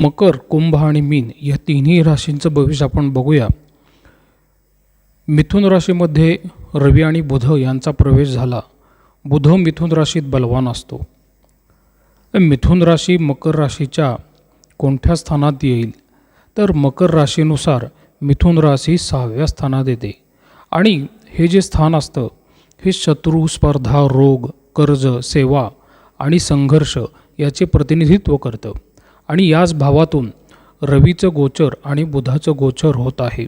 मकर कुंभ आणि मीन या तिन्ही राशींचं भविष्य आपण बघूया. मिथुन राशीमध्ये रवी आणि बुध यांचा प्रवेश झाला. बुध मिथुन राशीत बलवान असतो. मिथुन राशी मकर राशीच्या कोणत्या स्थानात येईल? तर मकर राशीनुसार मिथुन राशी सहाव्या स्थानात येते. आणि हे जे स्थान असतं हे शत्रू स्पर्धा रोग कर्ज सेवा आणि संघर्ष याचे प्रतिनिधित्व करतं. आणि याच भावातून रवीचं गोचर आणि बुधाचं गोचर होत आहे.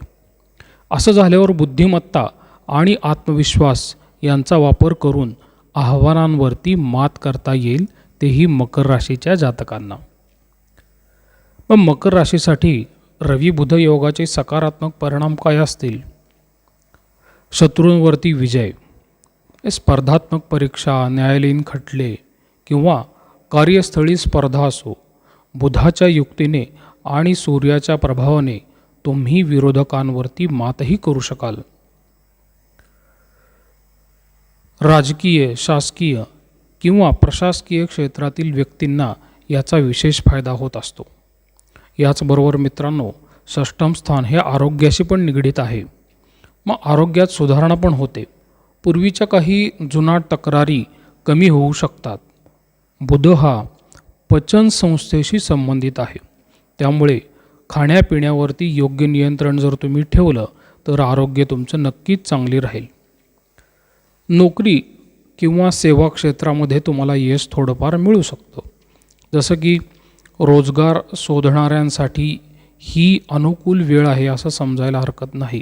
असं झाल्यावर बुद्धिमत्ता आणि आत्मविश्वास यांचा वापर करून आव्हानांवरती मात करता येईल तेही मकर राशीच्या जातकांना. मग मकर राशीसाठी रवी बुध योगाचे सकारात्मक परिणाम काय असतील? शत्रूंवरती विजय स्पर्धात्मक परीक्षा न्यायालयीन खटले किंवा कार्यस्थळी स्पर्धा असो बुधाच्या युक्तीने आणि सूर्याच्या प्रभावाने तुम्ही विरोधकांवरती मातही करू शकाल. राजकीय शासकीय किंवा प्रशासकीय क्षेत्रातील व्यक्तींना याचा विशेष फायदा होत असतो. याचबरोबर मित्रांनो षष्टम स्थान हे आरोग्याशी पण निगडीत आहे. मग आरोग्यात सुधारणा पण होते. पूर्वीच्या काही जुनाट तक्रारी कमी होऊ शकतात. बुध हा पचन संस्थेशी संबंधित आहे. त्यामुळे खाण्यापिण्यावरती योग्य नियंत्रण जर तुम्ही ठेवलं तर आरोग्य तुमचं नक्कीच चांगली राहील. नोकरी किंवा सेवा क्षेत्रामध्ये तुम्हाला यश थोडंफार मिळू शकतं. जसं की रोजगार शोधणाऱ्यांसाठी ही अनुकूल वेळ आहे असं समजायला हरकत नाही.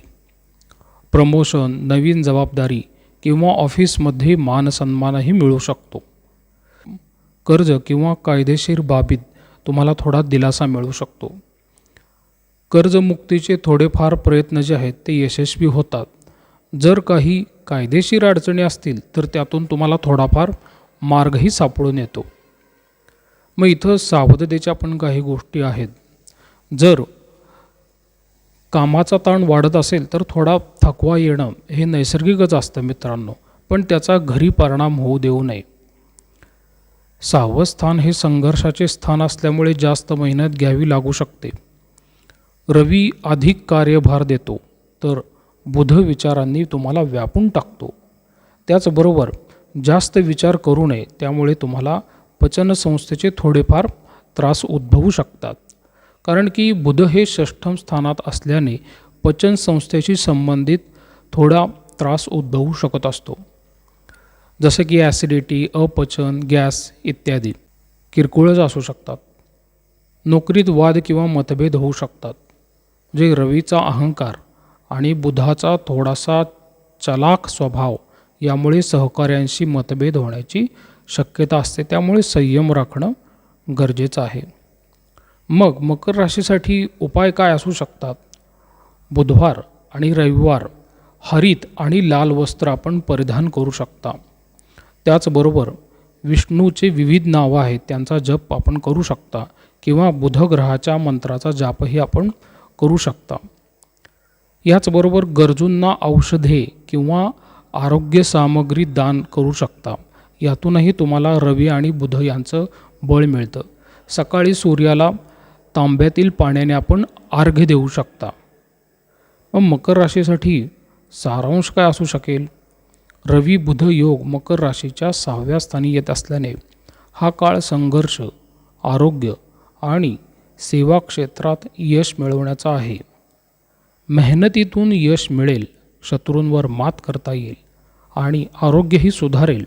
प्रमोशन नवीन जबाबदारी किंवा ऑफिसमध्ये मानसन्मानही मिळू शकतो. कर्ज किंवा कायदेशीर बाबीत तुम्हाला थोडा दिलासा मिळू शकतो. कर्जमुक्तीचे थोडेफार प्रयत्न जे आहेत ते यशस्वी होतात. जर काही कायदेशीर अडचणी असतील तर त्यातून तुम्हाला थोडाफार मार्गही सापडून येतो. मग इथं सावधतेच्या पण काही गोष्टी आहेत. जर कामाचा ताण वाढत असेल तर थोडा थकवा येणं हे नैसर्गिकच असतं मित्रांनो. पण त्याचा घरी परिणाम होऊ देऊ नये. सहावं स्थान हे संघर्षाचे स्थान असल्यामुळे जास्त मेहनत घ्यावी लागू शकते. रवी अधिक कार्यभार देतो तर बुध विचारांनी तुम्हाला व्यापून टाकतो. त्याचबरोबर जास्त विचार करू नये त्यामुळे तुम्हाला पचनसंस्थेचे थोडेफार त्रास उद्भवू शकतात. कारण की बुध हे षष्ठम स्थानात असल्याने पचनसंस्थेशी संबंधित थोडा त्रास उद्भवू शकत असतो. जसं की ॲसिडिटी अपचन गॅस इत्यादी. किरकोळच असू शकतात. नोकरीत वाद किंवा मतभेद होऊ शकतात. जे रवीचा अहंकार आणि बुधाचा थोडासा चलाख स्वभाव यामुळे सहकाऱ्यांशी मतभेद होण्याची शक्यता असते त्यामुळे संयम राखणं गरजेचं आहे. मग मकर राशीसाठी उपाय काय असू शकतात? बुधवार आणि रविवार हरित आणि लाल वस्त्र आपण परिधान करू शकता. त्याचबरोबर विष्णूचे विविध नावं आहेत त्यांचा जप आपण करू शकता किंवा बुधग्रहाच्या मंत्राचा जापही आपण करू शकता. याचबरोबर गरजूंना औषधे किंवा आरोग्य सामग्री दान करू शकता. यातूनही तुम्हाला रवी आणि बुध यांचं बळ मिळतं. सकाळी सूर्याला तांब्यातील पाण्याने आपण अर्घ्य देऊ शकता. मग मकर राशीसाठी सारांश काय असू शकेल? रवी बुध योग मकर राशीच्या सहाव्या स्थानी येत असल्याने हा काळ संघर्ष आरोग्य आणि सेवा क्षेत्रात यश मिळवण्याचा आहे. मेहनतीतून यश मिळेल शत्रूंवर मात करता येईल आणि आरोग्यही सुधारेल.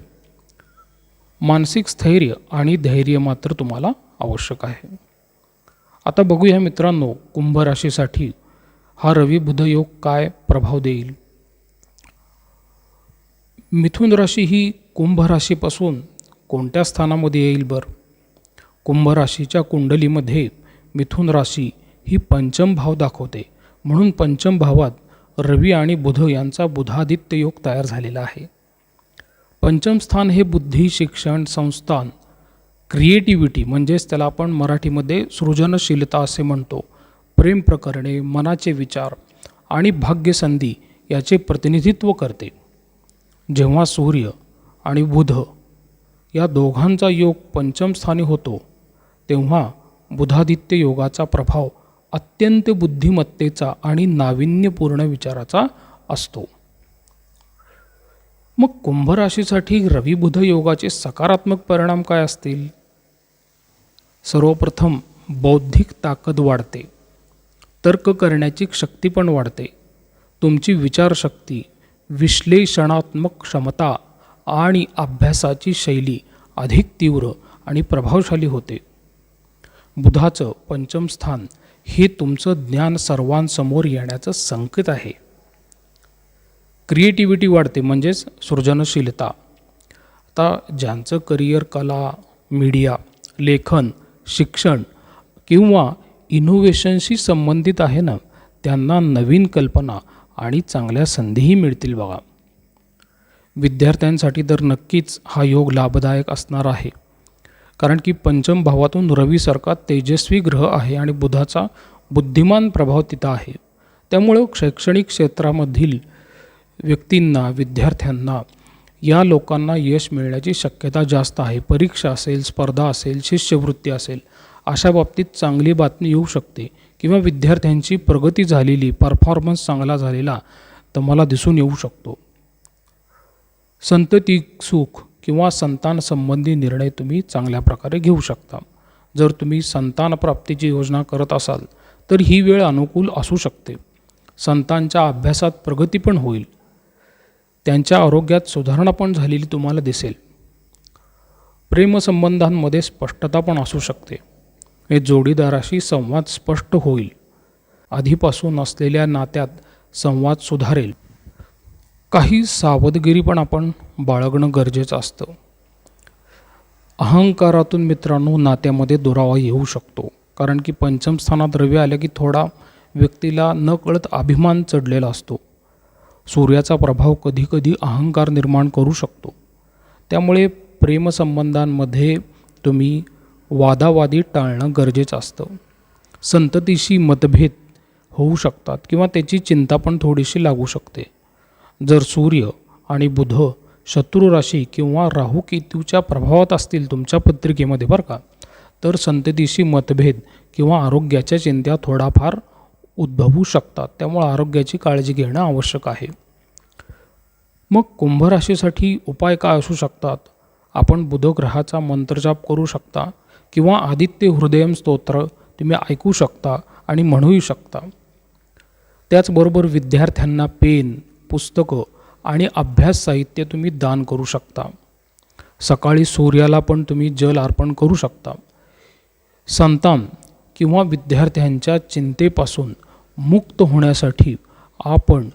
मानसिक स्थैर्य आणि धैर्य मात्र तुम्हाला आवश्यक आहे. आता बघूया मित्रांनो कुंभ राशीसाठी हा रवी बुध योग काय प्रभाव देईल? मिथुन राशी ही कुंभ राशीपासून कोणत्या स्थानामध्ये येईल बरं? कुंभ राशीच्या कुंडलीमध्ये मिथुन राशी ही पंचम भाव दाखवते. म्हणून पंचम भावात रवी आणि बुध यांचा बुधादित्य योग तयार झालेला आहे. पंचम स्थान हे बुद्धी शिक्षण संस्थान क्रिएटिव्हिटी म्हणजेच त्याला आपण मराठीमध्ये सृजनशीलता असे म्हणतो. प्रेम प्रकरणे मनाचे विचार आणि भाग्यसंधी याचे प्रतिनिधित्व करते. जेव्हा सूर्य आणि बुध या दोघांचा योग पंचमस्थानी होतो तेव्हा बुधादित्य योगाचा प्रभाव अत्यंत बुद्धिमत्तेचा आणि नाविन्यपूर्ण विचाराचा असतो. मग कुंभराशीसाठी रविबुध बुध योगाचे सकारात्मक परिणाम काय असतील? सर्वप्रथम बौद्धिक ताकद वाढते तर्क करण्याची शक्ती पण वाढते तुमची विचारशक्ती विश्लेषणात्मक क्षमता आणि अभ्यासाची शैली अधिक तीव्र आणि प्रभावशाली होते. बुधाचं पंचम स्थान हे तुमचं ज्ञान सर्वांसमोर येण्याचं संकेत आहे. क्रिएटिव्हिटी वाढते म्हणजेच सृजनशीलता. आता ज्यांचं करिअर कला मीडिया लेखन शिक्षण किंवा इनोव्हेशनशी संबंधित आहे ना त्यांना नवीन कल्पना आणि चांगल्या संधीही मिळतील बघा. विद्यार्थ्यांसाठी तर नक्कीच हा योग लाभदायक असणार आहे. कारण की पंचम भावातून रवीसारखा तेजस्वी ग्रह आहे आणि बुधाचा बुद्धिमान प्रभाव तिथं आहे. त्यामुळं शैक्षणिक क्षेत्रामधील व्यक्तींना विद्यार्थ्यांना या लोकांना यश मिळण्याची शक्यता जास्त आहे. परीक्षा असेल स्पर्धा असेल शिष्यवृत्ती असेल अशा बाबतीत चांगली बातमी येऊ शकते. किंवा विद्यार्थ्यांची प्रगती झालेली परफॉर्मन्स चांगला झालेला तर मला दिसून येऊ शकतो. संतती सुख किंवा संतान संबंधी निर्णय तुम्ही चांगल्या प्रकारे घेऊ शकता. जर तुम्ही संतान प्राप्तीची योजना करत असाल तर ही वेळ अनुकूल असू शकते. संतांच्या अभ्यासात प्रगती पण होईल. त्यांच्या आरोग्यात सुधारणा पण झालेली तुम्हाला दिसेल. प्रेमसंबंधांमध्ये स्पष्टता पण असू शकते. हे जोडीदाराशी संवाद स्पष्ट होईल. आधीपासून असलेल्या नात्यात संवाद सुधारेल. काही सावधगिरी पण आपण बाळगणं गरजेचं असतं. अहंकारातून मित्रांनो नात्यामध्ये दुरावा येऊ शकतो. कारण की पंचम स्थानात रवी आलं की थोडा व्यक्तीला न कळत अभिमान चढलेला असतो. सूर्याचा प्रभाव कधीकधी अहंकार निर्माण करू शकतो. त्यामुळे प्रेमसंबंधांमध्ये तुम्ही वादावादी टाळणं गरजेचं असतं. संततीशी मतभेद होऊ शकतात किंवा त्याची चिंता पण थोडीशी लागू शकते. जर सूर्य आणि बुध शत्रू राशी किंवा राहू केतूच्या प्रभावात असतील तुमच्या पत्रिकेमध्ये बरं का तर संततीशी मतभेद किंवा आरोग्याच्या चिंत्या थोडाफार उद्भवू शकतात. त्यामुळे आरोग्याची काळजी घेणं आवश्यक आहे. मग कुंभराशीसाठी उपाय काय असू शकतात? आपण बुधग्रहाचा मंत्रजाप करू शकता. किंवा आदित्य हृदयम स्तोत्र तुम्ही ऐकू शकता आणि म्हणूही शकता. त्याचबरोबर विद्यार्थ्यांना पेन पुस्तकं आणि अभ्यास साहित्य तुम्ही दान करू शकता. सकाळी सूर्याला पण तुम्ही जल अर्पण करू शकता. संतान किंवा विद्यार्थ्यांच्या चिंतेपासून मुक्त होण्यासाठी आपण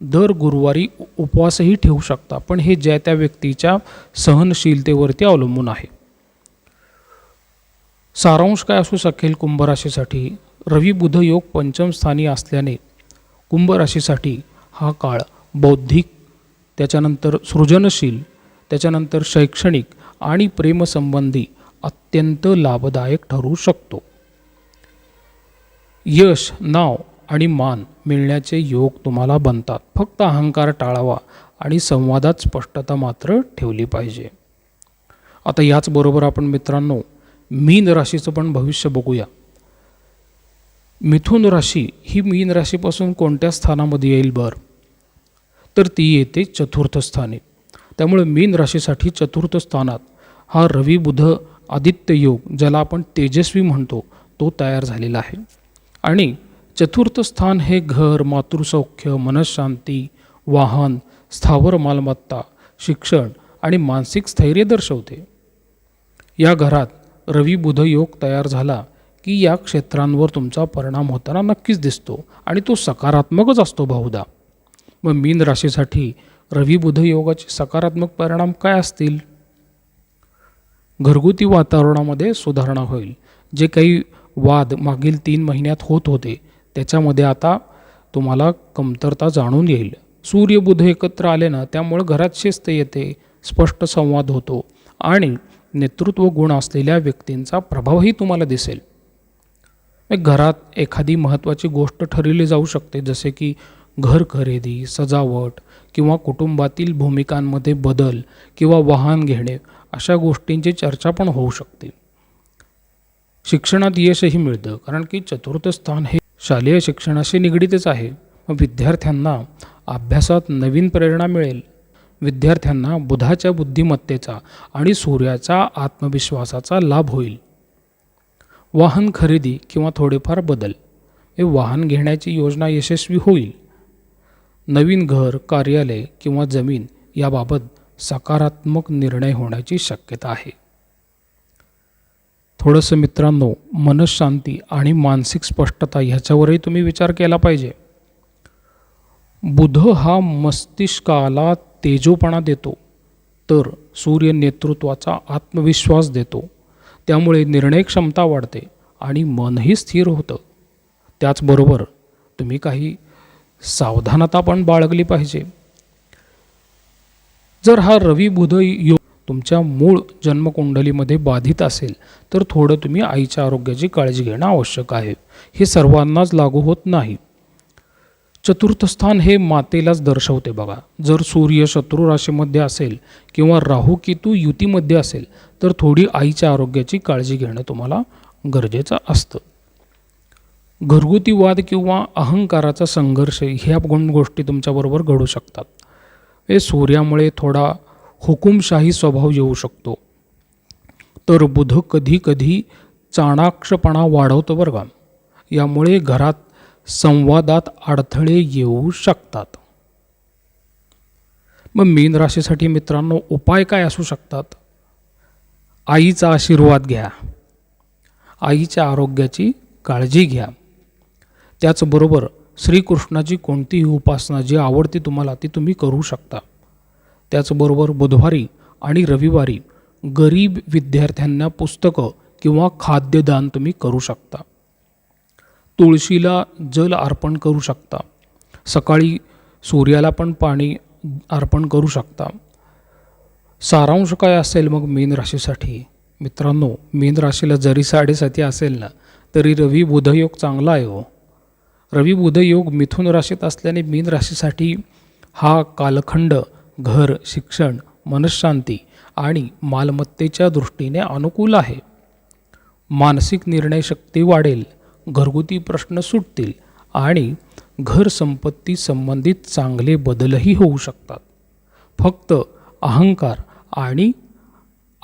दर गुरुवारी उपवासही ठेवू शकता. पण हे ज्या त्या व्यक्तीच्या सहनशीलतेवरती अवलंबून आहे. सारांश काय असू शकेल कुंभराशीसाठी? रवी बुध योग पंचमस्थानी असल्याने कुंभराशीसाठी हा काळ बौद्धिक त्याच्यानंतर सृजनशील त्याच्यानंतर शैक्षणिक आणि प्रेमसंबंधी अत्यंत लाभदायक ठरू शकतो. यश नाव आणि मान मिळण्याचे योग तुम्हाला बनतात. फक्त अहंकार टाळावा आणि संवादात स्पष्टता मात्र ठेवली पाहिजे. आता याचबरोबर आपण मित्रांनो मीन राशीचं पण भविष्य बघूया. मिथुन राशी ही मीन राशीपासून कोणत्या स्थानामध्ये येईल बर? तर ती येते चतुर्थ स्थानी. त्यामुळे मीन राशीसाठी चतुर्थ स्थानात हा रवी बुध आदित्य योग ज्याला आपण तेजस्वी म्हणतो तो तयार झालेला आहे. आणि चतुर्थ स्थान हे घर मातृसौख्य मनशांती वाहन स्थावर मालमत्ता शिक्षण आणि मानसिक स्थैर्य दर्शवते. या घरात रवी बुध योग तयार झाला की या क्षेत्रांवर तुमचा परिणाम होताना नक्कीच दिसतो आणि तो सकारात्मकच असतो बहुधा. मग मीन राशीसाठी रवी बुध योगाचे सकारात्मक परिणाम काय असतील? घरगुती वातावरणामध्ये सुधारणा होईल. जे काही वाद मागील तीन महिन्यात होत होते त्याच्यामध्ये आता तुम्हाला कमतरता जाणून येईल. सूर्य बुध एकत्र आले ना त्यामुळे घरात शिस्त येते स्पष्ट संवाद होतो आणि नेतृत्व गुण असलेल्या व्यक्तींचा प्रभावही तुम्हाला दिसेल. घरात एखादी महत्त्वाची गोष्ट ठरवली जाऊ शकते जसे की घर खरेदी सजावट किंवा कुटुंबातील भूमिकांमध्ये बदल किंवा वाहन घेणे अशा गोष्टींची चर्चा पण होऊ शकते. शिक्षणात यशही मिळतं कारण की चतुर्थ स्थान हे शालेय शिक्षणाशी निगडीतच आहे. मग विद्यार्थ्यांना अभ्यासात नवीन प्रेरणा मिळेल. विद्यार्थ्यांना बुधाच्या बुद्धिमत्तेचा आणि सूर्याचा आत्मविश्वासाचा लाभ होईल. वाहन खरेदी किंवा थोडेफार बदल हे वाहन घेण्याची योजना यशस्वी होईल. नवीन घर कार्यालय किंवा जमीन याबाबत सकारात्मक निर्णय होण्याची शक्यता आहे. थोडंसं मित्रांनो मनशांती आणि मानसिक स्पष्टता ह्याच्यावरही तुम्ही विचार केला पाहिजे. बुध हा मस्तिष्काला तेजोपणा देतो तर सूर्य नेतृत्वाचा आत्मविश्वास देतो. त्यामुळे निर्णय क्षमता वाढते आणि मनही स्थिर होतं. त्याचबरोबर तुम्ही काही सावधानता पण बाळगली पाहिजे. जर हा रवी बुध योग तुमच्या मूळ जन्मकुंडलीमध्ये बाधित असेल तर थोडं तुम्ही आईच्या आरोग्याची काळजी घेणं आवश्यक आहे. हे सर्वांनाच लागू होत नाही. चतुर्थ स्थान हे मातेलाच दर्शवते बघा. जर सूर्य शत्रू राशीमध्ये असेल किंवा राहू केतू युतीमध्ये असेल तर थोडी आईच्या आरोग्याची काळजी घेणं तुम्हाला गरजेचं असतं. घरगुती वाद किंवा अहंकाराचा संघर्ष ह्या गुण गोष्टी तुमच्याबरोबर घडू शकतात. हे सूर्यामुळे थोडा हुकुमशाही स्वभाव येऊ शकतो. तर बुध कधी कधी चाणाक्षपणा वाढवतो बरं का. यामुळे घरात संवादात अडथळे येऊ शकतात. मग मीन राशीसाठी मित्रांनो उपाय काय असू शकतात? आईचा आशीर्वाद घ्या. आईच्या आरोग्याची काळजी घ्या. त्याचबरोबर श्रीकृष्णाची कोणतीही उपासना जी आवडती तुम्हाला ती तुम्ही करू शकता. त्याचबरोबर बुधवारी आणि रविवारी गरीब विद्यार्थ्यांना पुस्तकं किंवा खाद्यदान तुम्ही करू शकता. तुळशीला जल अर्पण करू शकता. सकाळी सूर्याला पण पाणी अर्पण करू शकता. सारांश काय असेल मग मीन राशीसाठी? मित्रांनो मीन राशीला जरी साडेसाती असेल ना तरी रवी बुधयोग चांगला आहे हो. रवी बुधयोग मिथुन राशीत असल्याने मीन राशीसाठी हा कालखंड घर शिक्षण मनशांती आणि मालमत्तेच्या दृष्टीने अनुकूल आहे. मानसिक निर्णय शक्ती वाढेल. घरगुती प्रश्न सुटतील आणि घर संपत्ती संबंधित चांगले बदलही होऊ शकतात. फक्त अहंकार आणि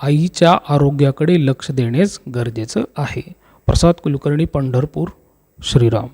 आईच्या आरोग्याकडे लक्ष देणेच गरजेचं आहे. प्रसाद कुलकर्णी पंढरपूर श्रीराम.